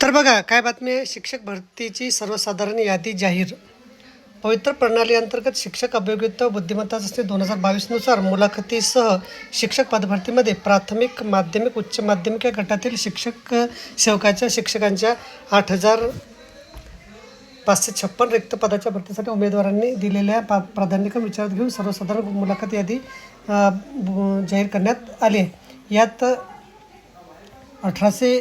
तर बघा काय बातमी आहे? शिक्षक भरतीची सर्वसाधारण यादी जाहीर. पवित्र प्रणाली अंतर्गत शिक्षक अभियोग्यता बुद्धिमत्ता चाचणी दोन हजार बावीसनुसार मुलाखतीसह शिक्षक पदभरतीमध्ये प्राथमिक माध्यमिक उच्च माध्यमिक या गटातील शिक्षक सेवकाच्या शिक्षकांच्या आठ हजार पाचशे छप्पन रिक्त पदाच्या भरतीसाठी उमेदवारांनी दिलेल्या पा प्राधान्यक्रम विचारात घेऊन सर्वसाधारण मुलाखत यादी जाहीर करण्यात आली यात अठराशे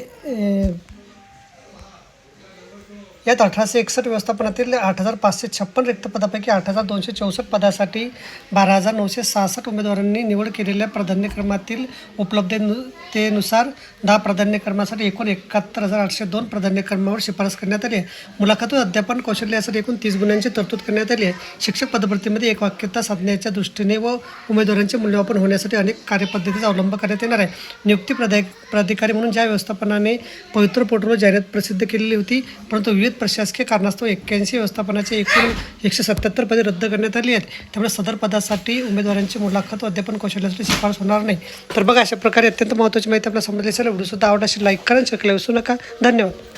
यात अठराशे एकसष्ट व्यवस्थापनातील आठ हजार पाचशे छप्पन रिक्त पदापैकी आठ हजार दोनशे चौसष्ट पदासाठी बारा हजार नऊशे सहासष्ट उमेदवारांनी निवड केलेल्या प्राधान्यक्रमातील उपलब्धतेनुसार दहा प्राधान्यक्रमासाठी एकूण एकाहत्तर हजार आठशे दोन प्राधान्यक्रमावर शिफारस करण्यात आली आहे. मुलाखत व अध्यापन कौशल्य यासाठी एकूण तीस गुणांची तरतूद करण्यात आली आहे. शिक्षक पदभरतीमध्ये एक वाक्यता साधण्याच्या दृष्टीने व उमेदवारांचे मूल्यमापन होण्यासाठी अनेक कार्यपद्धतीचा अवलंब करण्यात येणार आहे. नियुक्ती प्राधिकारी म्हणून ज्या व्यवस्थापनाने पवित्र पोर्टलवर जाहिरात प्रसिद्ध केलेली होती परंतु विविध प्रशासकीय कारणास्तव एक्क्याऐंशी व्यवस्थापनाचे एकूण एकशे सत्याहत्तर पदे रद्द करण्यात आली आहेत. त्यामुळे सदर पदासाठी उमेदवारांची मुलाखत व अध्यापन कौशल्यासाठी शिफारस होणार नाही. तर बघा अशा प्रकारे अत्यंत महत्त्वाची माहिती आपल्याला समजली असेल व्हिडिओ सुद्धा आवड असेल लाईक करा आणि विसरू नका. धन्यवाद.